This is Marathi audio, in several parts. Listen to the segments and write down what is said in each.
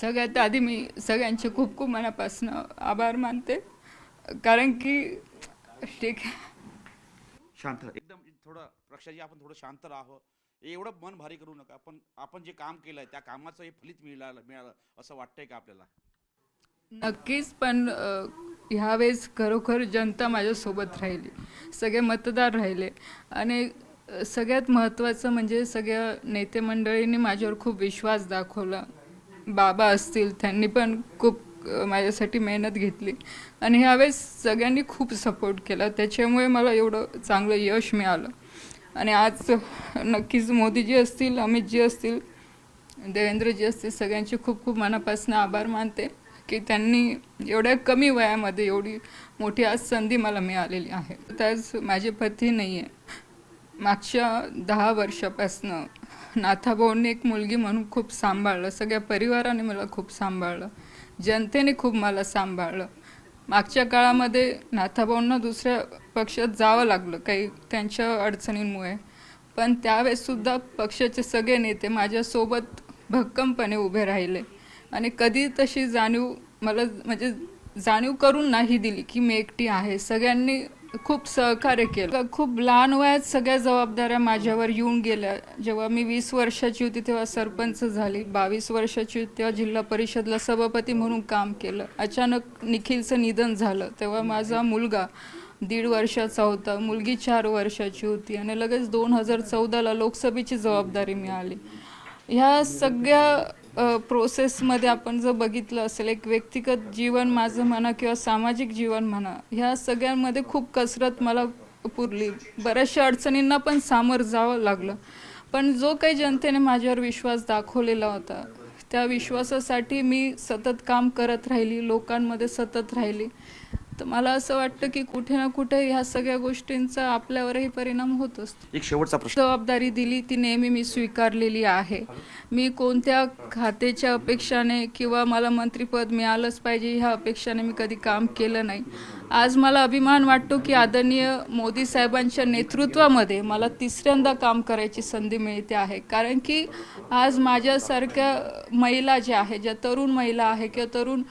सगळ्यात आधी मी सगळ्यांचे खूप खूप मनापासून आभार मानते. कारण की ठीक आहे. शांत. एकदम थोडं रक्षाजी आपण थोडं शांत राहावं. एवढं मन भारी करू नका. पण आपण जे काम केलंय त्या कामाचं हे फलित मिळालं मिळालं असं वाटतंय का आपल्याला? नक्कीच पण ह्यावेळेस खरोखर जनता माझ्यासोबत राहिली. सगळे मतदार राहिले. आणि सगळ्यात महत्त्वाचं म्हणजे सगळ्या नेते मंडळींनी माझ्यावर खूप विश्वास दाखवला. बाबा असतील त्यांनी पण खूप माझ्यासाठी मेहनत घेतली. आणि ह्यावेळेस सगळ्यांनी खूप सपोर्ट केला. त्याच्यामुळे मला एवढं चांगलं यश मिळालं. आणि आज नक्कीच मोदीजी असतील अमितजी असतील देवेंद्रजी असतील सगळ्यांचे खूप खूप मनापासून आभार मानते की त्यांनी एवढ्या कमी वयामध्ये एवढी मोठी आज संधी मला मिळालेली आहे. तर माझे पती नाही आहे मागच्या दहा वर्षापासनं नाथाभाऊंनी एक मुलगी म्हणून खूप सांभाळलं. सगळ्या परिवाराने मला खूप सांभाळलं. जनतेने खूप मला सांभाळलं. मागच्या काळामध्ये नाथाभाऊंना दुसऱ्या पक्षात जावं लागलं काही त्यांच्या अडचणींमुळे. पण त्यावेळेससुद्धा पक्षाचे सगळे नेते माझ्यासोबत भक्कमपणे उभे राहिले. आणि कधी तशी जाणीव मला म्हणजे जाणीव करून नाही दिली की मी एकटी आहे. सगळ्यांनी खूप सहकार्य केलं. खूप लहान वयात सगळ्या जबाबदाऱ्या माझ्यावर येऊन गेल्या. जेव्हा मी वीस वर्षाची होती तेव्हा सरपंच झाली. बावीस वर्षाची होती तेव्हा जिल्हा परिषदला सभापती म्हणून काम केलं. अचानक निखिलचं निधन झालं. तेव्हा माझा मुलगा दीड वर्षाचा होता. मुलगी चार वर्षाची होती आणि लगेच दोन हजार चौदाला लोकसभेची जबाबदारी मिळाली. ह्या सगळ्या प्रोसेसमध्ये आपण जर बघितलं असेल एक व्यक्तिगत जीवन माझं म्हणा किंवा सामाजिक जीवन म्हणा ह्या सगळ्यांमध्ये खूप कसरत मला पुरली. बऱ्याचशा अडचणींना पण सामोरं जावं लागलं. पण जो काही जनतेने माझ्यावर विश्वास दाखवलेला होता त्या विश्वासासाठी मी सतत काम करत राहिली लोकांमध्ये सतत राहिली. तर मला असं वाटतं की कुठे ना कुठे ह्या सगळ्या गोष्टींचा आपल्यावरही परिणाम होत असतो. एक शेवटचा प्रश्न. जबाबदारी दिली ती नेहमी मी स्वीकारलेली आहे. मी कोणत्या खात्याच्या अपेक्षाने किंवा मला मंत्रिपद मिळालंच पाहिजे ह्या अपेक्षाने मी कधी काम केलं नाही. आज मला अभिमान वाटतो की आदरणीय मोदी साहेबांच्या नेतृत्वामध्ये मला तिसऱ्यांदा काम करायची संधी मिळते आहे. कारण की आज माझ्यासारख्या महिला ज्या आहेत ज्या तरुण महिला आहे किंवा तरुण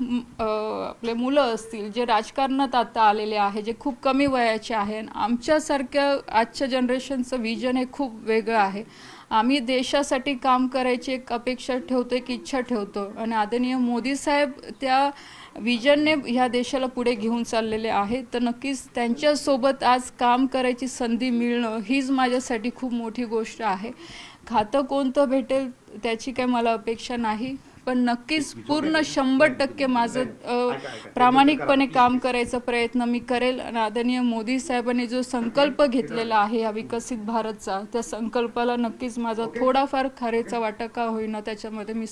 आपले मुलं असतील जे राजकारणात आता आलेले आहे जे खूप कमी वयाचे आहे आणि आमच्यासारख्या आजच्या जनरेशनचं विजन हे खूप वेगळं आहे. आम्ही देशासाठी काम करायची एक अपेक्षा ठेवतो एक इच्छा ठेवतो. आणि आदरणीय मोदी साहेब त्या विजनने ह्या देशाला पुढे घेऊन चाललेले आहे तर नक्कीच त्यांच्यासोबत आज काम करायची संधी मिळणं हीच माझ्यासाठी खूप मोठी गोष्ट आहे. खातं कोणतं भेटेल त्याची काही मला अपेक्षा नाही. पण नक्कीच पूर्ण शंभर टक्के माझं प्रामाणिकपणे काम करायचा प्रयत्न मी करेल. आणि आदरणीय मोदी साहेबांनी जो संकल्प घेतलेला आहे या विकसित भारतचा त्या संकल्पाला नक्कीच माझा थोडाफार खारेचा वाटा का होईना त्याच्यामध्ये मी